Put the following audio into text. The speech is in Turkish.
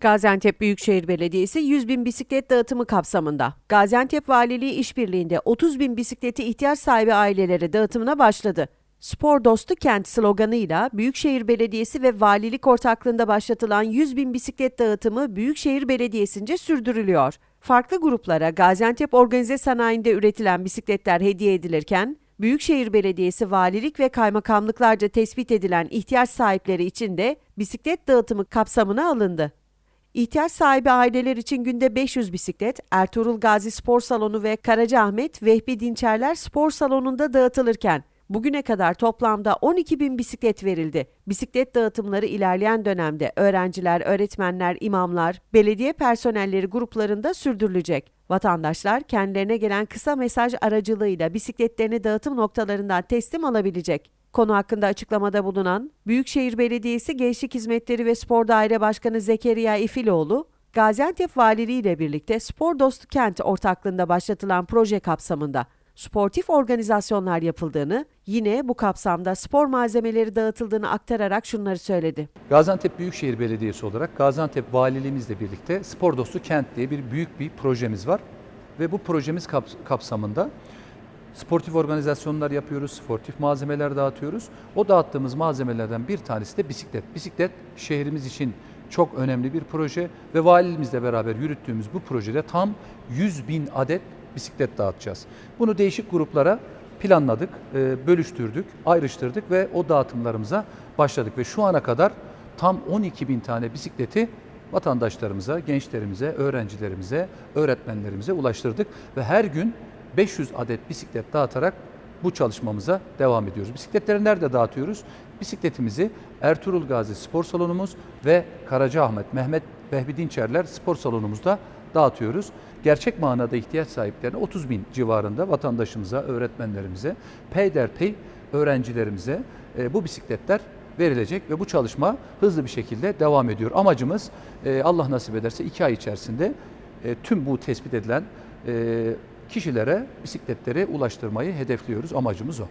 Gaziantep Büyükşehir Belediyesi 100 bin bisiklet dağıtımı kapsamında Gaziantep Valiliği işbirliğinde 30 bin bisikleti ihtiyaç sahibi ailelere dağıtımına başladı. Spor dostu kent sloganıyla Büyükşehir Belediyesi ve valilik ortaklığında başlatılan 100 bin bisiklet dağıtımı Büyükşehir Belediyesi'nce sürdürülüyor. Farklı gruplara Gaziantep Organize Sanayi'nde üretilen bisikletler hediye edilirken, Büyükşehir Belediyesi valilik ve kaymakamlıklarca tespit edilen ihtiyaç sahipleri için de bisiklet dağıtımı kapsamına alındı. İhtiyaç sahibi aileler için günde 500 bisiklet Ertuğrul Gazi Spor Salonu ve Karacaahmet Vehbi Dinçerler Spor Salonu'nda dağıtılırken bugüne kadar toplamda 12 bin bisiklet verildi. Bisiklet dağıtımları ilerleyen dönemde öğrenciler, öğretmenler, imamlar, belediye personelleri gruplarında sürdürülecek. Vatandaşlar kendilerine gelen kısa mesaj aracılığıyla bisikletlerini dağıtım noktalarından teslim alabilecek. Konu hakkında açıklamada bulunan Büyükşehir Belediyesi Gençlik Hizmetleri ve Spor Daire Başkanı Zekeriya İfiloğlu, Gaziantep Valiliği ile birlikte Spor Dostu Kent ortaklığında başlatılan proje kapsamında sportif organizasyonlar yapıldığını, yine bu kapsamda spor malzemeleri dağıtıldığını aktararak şunları söyledi. Gaziantep Büyükşehir Belediyesi olarak Gaziantep Valiliğimizle birlikte Spor Dostu Kent diye bir büyük bir projemiz var. Ve bu projemiz kaps- kapsamında sportif organizasyonlar yapıyoruz, sportif malzemeler dağıtıyoruz. O dağıttığımız malzemelerden bir tanesi de bisiklet. Bisiklet şehrimiz için çok önemli bir proje ve valiliğimizle beraber yürüttüğümüz bu projede tam 100 bin adet bisiklet dağıtacağız. Bunu değişik gruplara planladık, e, bölüştürdük, ayrıştırdık ve o dağıtımlarımıza başladık. Ve şu ana kadar tam 12 bin tane bisikleti vatandaşlarımıza, gençlerimize, öğrencilerimize, öğretmenlerimize ulaştırdık. Ve her gün 500 adet bisiklet dağıtarak bu çalışmamıza devam ediyoruz. Bisikletleri nerede dağıtıyoruz? Bisikletimizi Ertuğrul Gazi Spor Salonumuz ve Karacaahmet Mehmet Vehbi Dinçerler Spor Salonumuzda dağıtıyoruz. Gerçek manada ihtiyaç sahiplerine 30 bin civarında vatandaşımıza, öğretmenlerimize, peyderpey öğrencilerimize e, bu bisikletler verilecek ve bu çalışma hızlı bir şekilde devam ediyor. Amacımız e, Allah nasip ederse iki ay içerisinde e, tüm bu tespit edilen e, kişilere bisikletleri ulaştırmayı hedefliyoruz. Amacımız o.